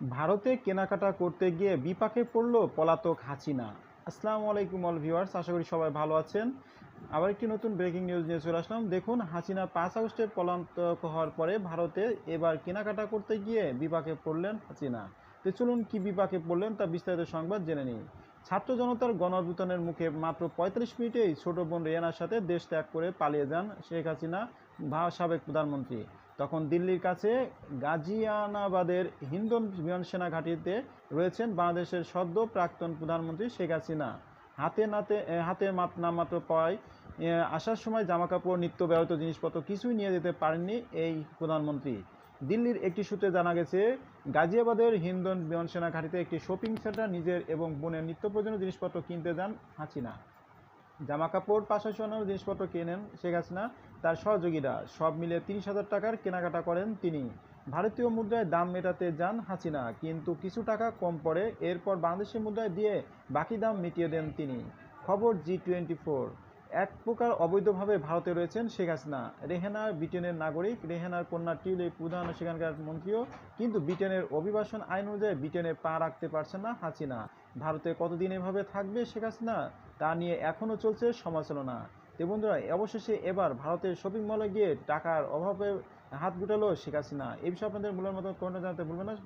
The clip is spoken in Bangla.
ভারতে কেনাকাটা করতে গিয়ে বিপাকে পড়ল পলাতক হাসিনা। আসসালামু আলাইকুম অল ভিউয়ার্স আশা করি সবাই ভালো আছেন। আবার একটি নতুন ব্রেকিং নিউজ নিয়ে চলে আসলাম। দেখুন, হাসিনা পাঁচ আগস্টে পলাতক হওয়ার পরে ভারতে এবার কেনাকাটা করতে গিয়ে বিপাকে পড়লেন হাসিনা। তো চলুন কী বিপাকে পড়লেন তা বিস্তারিত সংবাদ জেনে নিই। ছাত্র জনতার গণঅভ্যুত্থানের মুখে মাত্র পঁয়তাল্লিশ মিনিটেই ছোট বোন রেয়ানার সাথে দেশ ত্যাগ করে পালিয়ে যান শেখ হাসিনা সাবেক প্রধানমন্ত্রী। তখন দিল্লির কাছে গাজিয়ানাবাদের হিন্দন বিমান সেনা ঘাঁটিতে রয়েছেন বাংলাদেশের সদ্য প্রাক্তন প্রধানমন্ত্রী শেখ হাসিনা। হাতে নাতে হাতে মাত- নামমাত্র পায় আসার সময় জামাকাপড়, নিত্য ব্যবহৃত জিনিসপত্র কিছুই নিয়ে যেতে পারেননি এই প্রধানমন্ত্রী। দিল্লির একটি সূত্রে জানা গেছে, গাজিয়াবাদের হিন্দন বিমান সেনা ঘাঁটিতে একটি শপিং সেন্টার নিজের এবং বোনের নিত্য প্রয়োজনীয় জিনিসপত্র কিনতে যান হাসিনা। জামা কাপড় পাশাপাশি অন্যান্য জিনিসপত্র কেনেন শেখ হাসিনা, তার সহযোগীরা সব মিলে তিরিশ হাজার টাকার কেনাকাটা করেন তিনি। ভারতীয় মুদ্রায় দাম মেটাতে যান হাসিনা, কিন্তু কিছু টাকা কম পড়ে। এরপর বাংলাদেশি মুদ্রায় দিয়ে বাকি দাম মিটিয়ে দেন তিনি। খবর জি টোয়েন্টি ফোর। এক প্রকার অবৈধভাবে ভারতে রয়েছেন শেখ হাসিনা। রেহেনা ব্রিটেনের নাগরিক। রেহেনার কন্যা টিউলিপ প্রধান সেখানকার মন্ত্রীও। কিন্তু ব্রিটেনের অভিবাসন আইন অনুযায়ী ব্রিটেনে পা রাখতে পারছেন না হাসিনা। ভারতে কতদিন এভাবে থাকবে শেখ হাসিনা, তা নিয়ে এখনও চলছে সমালোচনা। তো বন্ধুরা, অবশেষে এবার ভারতের শপিং মলে গিয়ে টাকার অভাবে হাত গুটালো শেখ হাসিনা। এই বিষয়ে আপনাদের মূল্যের মতো কমেন্টে জানাতে ভুলবেন না।